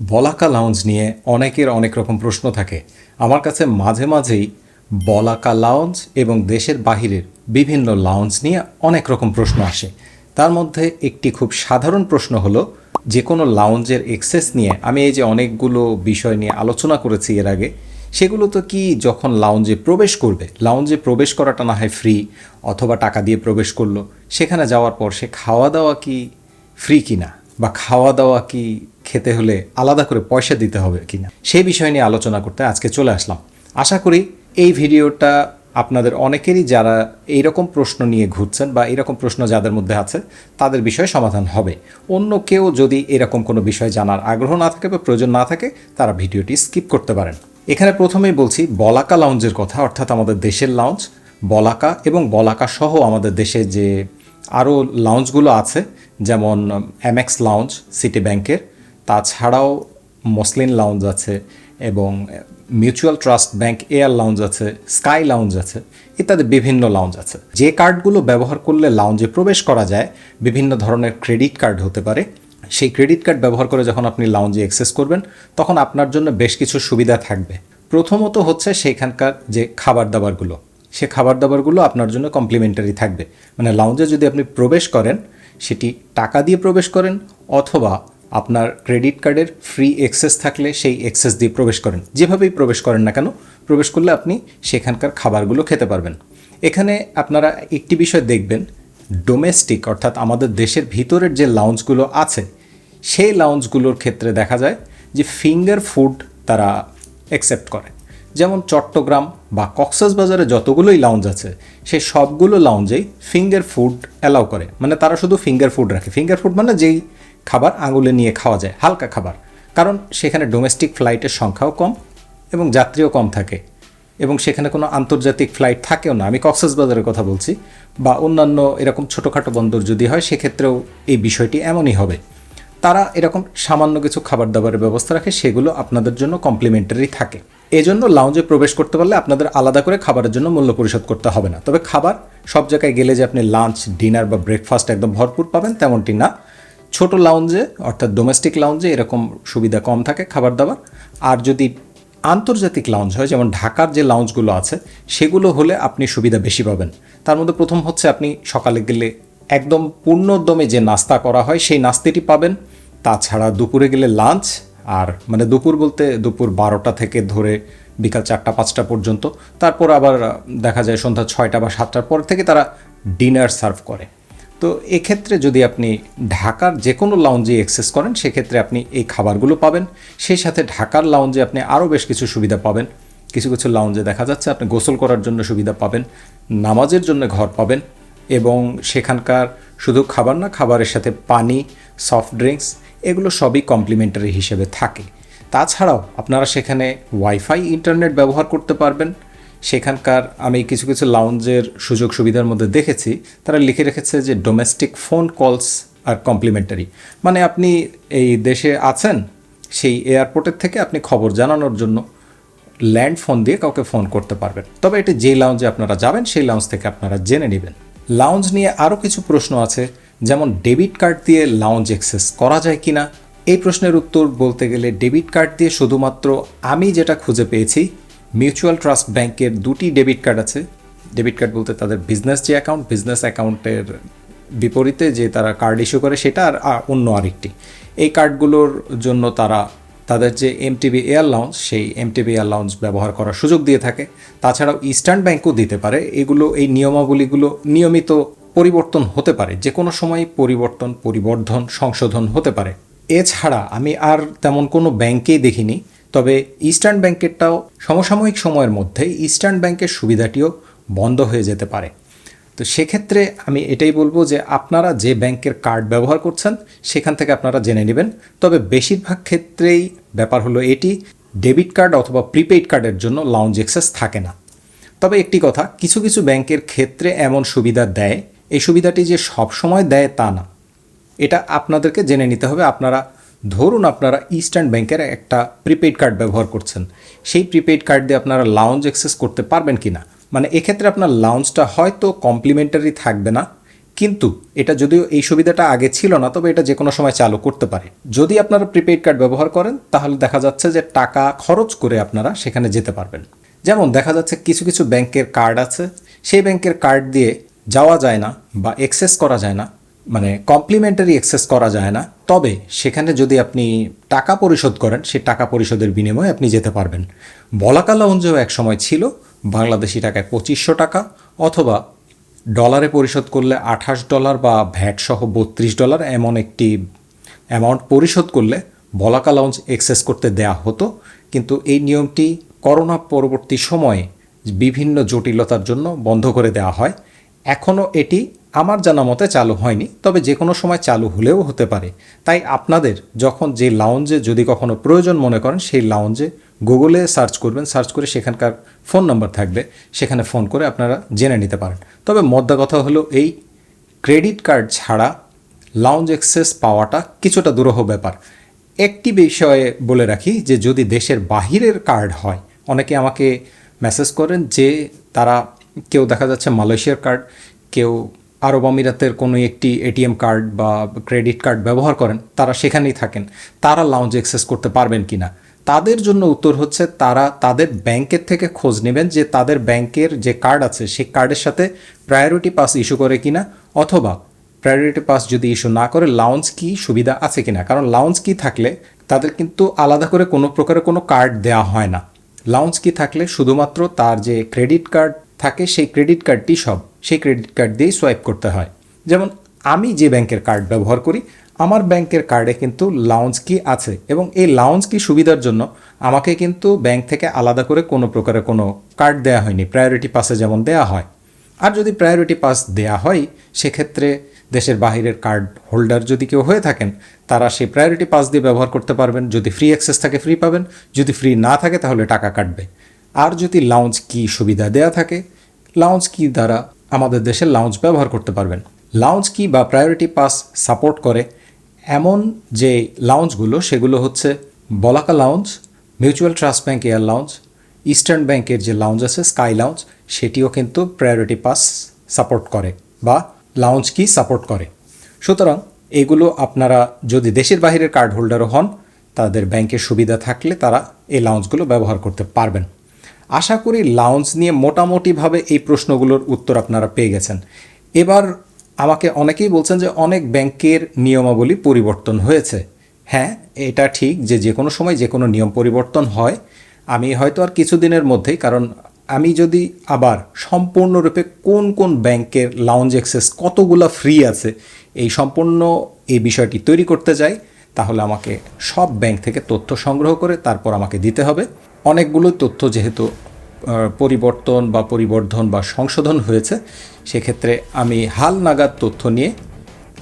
বলাকা lounge নিয়ে অনেকের অনেক রকম প্রশ্ন থাকে। আমার কাছে মাঝে মাঝেই বলাকা লাউঞ্জ এবং দেশের বাহিরের বিভিন্ন লাউঞ্জ নিয়ে অনেক রকম প্রশ্ন আসে। তার মধ্যে একটি খুব সাধারণ প্রশ্ন হলো, যে কোনো লাউঞ্জের এক্সেস নিয়ে আমি এই যে অনেকগুলো বিষয় নিয়ে আলোচনা করেছি এর আগে, সেগুলো তো কি যখন লাউঞ্জে প্রবেশ করবে লাউঞ্জে প্রবেশ করাটা না হয় ফ্রি অথবা টাকা দিয়ে প্রবেশ করল, সেখানে যাওয়ার পর সে খাওয়া দাওয়া কি ফ্রি কিনা? বা খাওয়া দাওয়া কি খেতে হলে আলাদা করে পয়সা দিতে হবে কিনা? সেই বিষয় নিয়ে আলোচনা করতে আজকে চলে আসলাম। আশা করি এই ভিডিওটা আপনাদের অনেকেরই যারা এইরকম প্রশ্ন নিয়ে ঘুরছেন বা এরকম প্রশ্ন যাদের মধ্যে আছে, তাদের বিষয়ে সমাধান হবে। অন্য কেউ যদি এরকম কোনো বিষয় জানার আগ্রহ না থাকে বা প্রয়োজন না থাকে, তারা ভিডিওটি স্কিপ করতে পারেন। এখানে প্রথমেই বলছি, বলাকা লাউঞ্জের কথা, অর্থাৎ আমাদের দেশের লাউঞ্জ বলাকা এবং বলাকা সহ আমাদের দেশে যে আরও লাউঞ্জগুলো আছে যেমন এমএক্স লাউঞ্জ সিটি ব্যাংকের তাছাড়াও মসলিন লাউঞ্জ আছে এবং mutual trust bank air lounge আছে স্কাই লাউঞ্জ আছে, ইত্যাদি বিভিন্ন লাউঞ্জ আছে। যে কার্ডগুলো ব্যবহার করলে লাউঞ্জে প্রবেশ করা যায়, বিভিন্ন ধরনের ক্রেডিট কার্ড হতে পারে। সেই ক্রেডিট কার্ড ব্যবহার করে যখন আপনি লাউঞ্জে অ্যাক্সেস করবেন, তখন আপনার জন্য বেশ কিছু সুবিধা থাকবে। প্রথমত হচ্ছে সেইখানকার যে খাবার দাবারগুলো সে খাবার দাবারগুলো আপনার জন্য কমপ্লিমেন্টারি থাকবে। মানে লাউঞ্জে যদি আপনি প্রবেশ করেন সেটি টাকা দিয়ে প্রবেশ করেন অথবা আপনার ক্রেডিট কার্ডের ফ্রি এক্সেস থাকলে সেই এক্সেস দিয়ে প্রবেশ করেন। যেভাবেই প্রবেশ করেন না কেন, প্রবেশ করলে আপনি সেখানকার খাবারগুলো খেতে পারবেন। এখানে আপনারা একটি বিষয় দেখবেন ডোমেস্টিক অর্থাৎ আমাদের দেশের ভিতরের যে লাউঞ্জগুলো আছে, সেই লাউঞ্জগুলোর ক্ষেত্রে দেখা যায় যে ফিঙ্গার ফুড তারা অ্যাকসেপ্ট করে। যেমন চট্টগ্রাম বা কক্সবাজারে যতগুলোই লাউঞ্জ আছে সেই সবগুলো লাউঞ্জেই ফিঙ্গার ফুড অ্যালাউ করে। মানে তারা শুধু ফিঙ্গার ফুড রাখে। ফিঙ্গার ফুড মানে যেই খাবার আঙুলে নিয়ে খাওয়া যায়, হালকা খাবার। কারণ সেখানে ডোমেস্টিক ফ্লাইটের সংখ্যাও কম এবং যাত্রীও কম থাকে। এবং সেখানে কোনো আন্তর্জাতিক ফ্লাইট থাকেও না। আমি কক্সবাজারের কথা বলছি। বা অন্যান্য এরকম ছোটোখাটো বন্দর যদি হয়, সেক্ষেত্রেও এই বিষয়টি এমনই হবে। তারা এরকম সামান্য কিছু খাবার দাবারের ব্যবস্থা রাখে, সেগুলো আপনাদের জন্য কমপ্লিমেন্টারি থাকে। এজন্য লাউঞ্জে প্রবেশ করতে পারলে আপনাদের আলাদা করে খাবারের জন্য মূল্য পরিশোধ করতে হবে না। তবে খাবার সব জায়গায় গেলে যে আপনি লাঞ্চ ডিনার বা ব্রেকফাস্ট একদম ভরপুর পাবেন, তেমনটি না। ছোট লাউঞ্জে অর্থাৎ ডোমেস্টিক লাউঞ্জে এরকম সুবিধা কম থাকে খাবার দাবার আর যদি আন্তর্জাতিক লাউঞ্জ হয়, যেমন ঢাকার যে লাউঞ্জগুলো আছে, সেগুলো হলে আপনি সুবিধা বেশি পাবেন। তার মধ্যে প্রথম হচ্ছে আপনি সকালে গেলে একদম পূর্ণোদ্যমে যে নাস্তা করা হয়, সেই নাস্তাটি পাবেন। তাছাড়া দুপুরে গেলে লাঞ্চ, আর মানে দুপুর বলতে দুপুর বারোটা থেকে ধরে বিকাল চারটা, পাঁচটা পর্যন্ত। তারপর আবার দেখা যায় সন্ধ্যা ছয়টা বা সাতটার পর থেকে তারা ডিনার সার্ভ করে। তো এক্ষেত্রে যদি আপনি ঢাকার যে কোনো লাউঞ্জে অ্যাক্সেস করেন, সেক্ষেত্রে আপনি এই খাবারগুলো পাবেন। সেই সাথে ঢাকার লাউঞ্জে আপনি আরও বেশ কিছু সুবিধা পাবেন। কিছু কিছু লাউঞ্জে দেখা যাচ্ছে আপনি গোসল করার জন্য সুবিধা পাবেন, নামাজের জন্য ঘর পাবেন এবং সেখানকার শুধু খাবার না, খাবারের সাথে পানি সফট ড্রিঙ্কস এগুলো সবই কমপ্লিমেন্টারি হিসেবে থাকে। তাছাড়াও আপনারা সেখানে ওয়াইফাই ইন্টারনেট ব্যবহার করতে পারবেন। সেখানকার আমি কিছু কিছু লাউঞ্জের সুযোগ সুবিধার মধ্যে দেখেছি। তারা লিখে রেখেছে যে ডোমেস্টিক ফোন কলস আর কমপ্লিমেন্টারি মানে আপনি এই দেশে আছেন, সেই এয়ারপোর্টের থেকে আপনি খবর জানানোর জন্য ল্যান্ড ফোন দিয়ে কাউকে ফোন করতে পারবেন। তবে এটি যে লাউঞ্জে আপনারা যাবেন, সেই লাউঞ্জ থেকে আপনারা জেনে নেবেন। লাউঞ্জ নিয়ে আরও কিছু প্রশ্ন আছে, যেমন ডেবিট কার্ড দিয়ে লাউঞ্জ অ্যাক্সেস করা যায় কি না এই প্রশ্নের উত্তর বলতে গেলে ডেবিট কার্ড দিয়ে শুধুমাত্র আমি যেটা খুঁজে পেয়েছি মিউচুয়াল ট্রাস্ট ব্যাংকের দুটি ডেবিট কার্ড আছে। ডেবিট কার্ড বলতে তাদের বিজনেস যে অ্যাকাউন্ট বিজনেস অ্যাকাউন্টের বিপরীতে যে তারা কার্ড ইস্যু করে সেটা আর অন্য আরেকটি। এই কার্ডগুলোর জন্য তারা তাদের যে এমটিবি এয়ার লাউঞ্জ সেই এমটিবি এয়ার লাউঞ্জ ব্যবহার করার সুযোগ দিয়ে থাকে। তাছাড়াও ইস্টার্ন ব্যাংকও দিতে পারে। এগুলো, এই নিয়মাবলীগুলো নিয়মিত পরিবর্তন হতে পারে। যে কোনো সময় পরিবর্তন, পরিবর্ধন, সংশোধন হতে পারে। এছাড়া আমি আর তেমন কোনো ব্যাংকেই দেখিনি। তবে ইস্টার্ন ব্যাংকেরটাও সমসাময়িক সময়ের মধ্যে ইস্টার্ন ব্যাংকের সুবিধাটিও বন্ধ হয়ে যেতে পারে। তো সেক্ষেত্রে আমি এটাই বলব যে আপনারা যে ব্যাংকের কার্ড ব্যবহার করছেন, সেখান থেকে আপনারা জেনে নেবেন। তবে বেশিরভাগ ক্ষেত্রেই ব্যাপার হলো এটি ডেবিট কার্ড অথবা প্রিপেইড কার্ডের জন্য লাউঞ্জ এক্সেস থাকে না। তবে একটি কথা, কিছু কিছু ব্যাংকের ক্ষেত্রে এমন সুবিধা দেয়, এই সুবিধাটি যে সব সময় দেয় তা না। এটা আপনাদেরকে জেনে নিতে হবে। আপনারা, ধরুন আপনারা ইস্টার্ন ব্যাংকের একটা প্রিপেইড কার্ড ব্যবহার করছেন। সেই প্রিপেইড কার্ড দিয়ে আপনারা লাউঞ্জ অ্যাক্সেস করতে পারবেন কি না মানে এক্ষেত্রে আপনার লাউঞ্জটা হয়তো কমপ্লিমেন্টারি থাকবে না, কিন্তু এটা যদিও এই সুবিধাটা আগে ছিল না, তবে এটা যে কোনো সময় চালু করতে পারে। যদি আপনারা প্রিপেইড কার্ড ব্যবহার করেন, তাহলে দেখা যাচ্ছে যে টাকা খরচ করে আপনারা সেখানে যেতে পারবেন। যেমন দেখা যাচ্ছে কিছু কিছু ব্যাংকের কার্ড আছে, সেই ব্যাংকের কার্ড দিয়ে যাওয়া যায় না বা এক্সেস করা যায় না মানে কমপ্লিমেন্টারি এক্সেস করা যায় না, তবে সেখানে যদি আপনি টাকা পরিশোধ করেন, সেই টাকা পরিশোধের বিনিময়ে আপনি যেতে পারবেন। বলাকা লাউঞ্জেও এক সময় ছিল বাংলাদেশি টাকায় পঁচিশশো টাকা অথবা ডলারে পরিশোধ করলে আঠাশ ডলার বা ভ্যাট সহ বত্রিশ ডলার এমন একটি অ্যামাউন্ট পরিশোধ করলে বলাকা লাউঞ্জ এক্সেস করতে দেয়া হতো। কিন্তু এই নিয়মটি করোনা পরবর্তী সময়ে বিভিন্ন জটিলতার জন্য বন্ধ করে দেওয়া হয়। এখনও এটি আমার জানা মতে চালু হয়নি, তবে যে কোনো সময় চালু হলেও হতে পারে। তাই আপনাদের যখন যে লাউঞ্জে যদি কখনো প্রয়োজন মনে করেন, সেই লাউঞ্জে গুগলে সার্চ করবেন। সার্চ করে সেখানকার ফোন নাম্বার থাকবে, সেখানে ফোন করে আপনারা জেনে নিতে পারেন। তবে মদ্দা কথা হলো এই ক্রেডিট কার্ড ছাড়া লাউঞ্জ অ্যাক্সেস পাওয়াটা কিছুটা দুরূহ ব্যাপার। একটি বিষয়ে বলে রাখি যে, যদি দেশের বাহিরের কার্ড হয়, অনেকে আমাকে মেসেজ করেন যে, তারা কেউ দেখা যাচ্ছে মালয়েশিয়ার কার্ড, কেউ আরব আমিরাতের কোনো একটি এটিএম কার্ড বা ক্রেডিট কার্ড ব্যবহার করেন, তারা সেখানেই থাকেন। তারা লাউঞ্জ অ্যাক্সেস করতে পারবেন কি না তাদের জন্য উত্তর হচ্ছে তারা তাদের ব্যাংকের থেকে খোঁজ নেবেন যে তাদের ব্যাংকের যে কার্ড আছে সেই কার্ডের সাথে প্রায়োরিটি পাস ইস্যু করে কিনা অথবা প্রায়োরিটি পাস যদি ইস্যু না করে লাউন্স কি সুবিধা আছে কিনা। কারণ লাউন্স কি থাকলে তাদের কিন্তু আলাদা করে কোনো প্রকারের কোনো কার্ড দেওয়া হয় না। লাউঞ্জ কি থাকলে শুধুমাত্র তার যে ক্রেডিট কার্ড থাকে সেই ক্রেডিট কার্ডটি সব, সেই ক্রেডিট কার্ড দিয়েই সোয়াইপ করতে হয়। যেমন আমি যে ব্যাংকের কার্ড ব্যবহার করি আমার ব্যাংকের কার্ডে কিন্তু লাউঞ্জ কি আছে এবং এই লাউঞ্জ কি সুবিধার জন্য আমাকে কিন্তু ব্যাংক থেকে আলাদা করে কোনো প্রকারের কোনো কার্ড দেওয়া হয়নি প্রায়োরিটি পাসে যেমন দেওয়া হয়। আর যদি প্রায়োরিটি পাস দেয়া হয়, সেক্ষেত্রে দেশের বাহিরের কার্ড হোল্ডার যদি কেউ হয়ে থাকেন, তারা সেই প্রায়োরিটি পাস দিয়ে ব্যবহার করতে পারবেন। যদি ফ্রি অ্যাক্সেস থাকে ফ্রি পাবেন। যদি ফ্রি না থাকে, তাহলে টাকা কাটবে। আর যদি লাউঞ্জ কি সুবিধা দেয়া থাকে লাউঞ্জ কি দ্বারা আমাদের দেশে লাউঞ্জ ব্যবহার করতে পারবেন। লাউঞ্জ কি বা প্রায়োরিটি পাস সাপোর্ট করে এমন যে লাউঞ্জগুলো সেগুলো হচ্ছে Balaka lounge mutual trust bank air lounge eastern ব্যাংকের যে লাউঞ্জ আছে স্কাই লাউঞ্জ সেটিও কিন্তু প্রায়োরিটি পাস সাপোর্ট করে বা লাউঞ্জ কি সাপোর্ট করে। সুতরাং এগুলো আপনারা যদি দেশের বাইরের কার্ড হোল্ডারও হন, তাদের ব্যাংকের সুবিধা থাকলে তারা এই লাউঞ্জগুলো ব্যবহার করতে পারবেন। আশা করি লাউঞ্জ নিয়ে মোটামুটিভাবে এই প্রশ্নগুলোর উত্তর আপনারা পেয়ে গেছেন। এবার আমাকে অনেকেই বলছেন যে অনেক ব্যাংকের নিয়মাবলী পরিবর্তন হয়েছে। হ্যাঁ এটা ঠিক যে যে কোনো সময় যে কোনো নিয়ম পরিবর্তন হয়। আমি হয়তো আর কিছুদিনের মধ্যেই, কারণ আমি যদি আবার সম্পূর্ণরূপে কোন কোন ব্যাংকের লাউঞ্জ অ্যাক্সেস কতগুলো ফ্রি আছে এই সম্পূর্ণ এই বিষয়টি তৈরি করতে যাই, তাহলে আমাকে সব ব্যাংক থেকে তথ্য সংগ্রহ করে তারপর আমাকে দিতে হবে। অনেকগুলো তথ্য যেহেতু পরিবর্তন বা পরিবর্ধন বা সংশোধন হয়েছে সেক্ষেত্রে আমি হাল নাগাদ তথ্য নিয়ে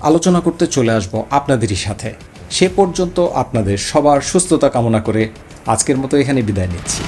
আলোচনা করতে চলে আসব আপনাদেরই সাথে। সে পর্যন্ত আপনাদের সবার সুস্থতা কামনা করে আজকের মতো এখানে বিদায় নিচ্ছি।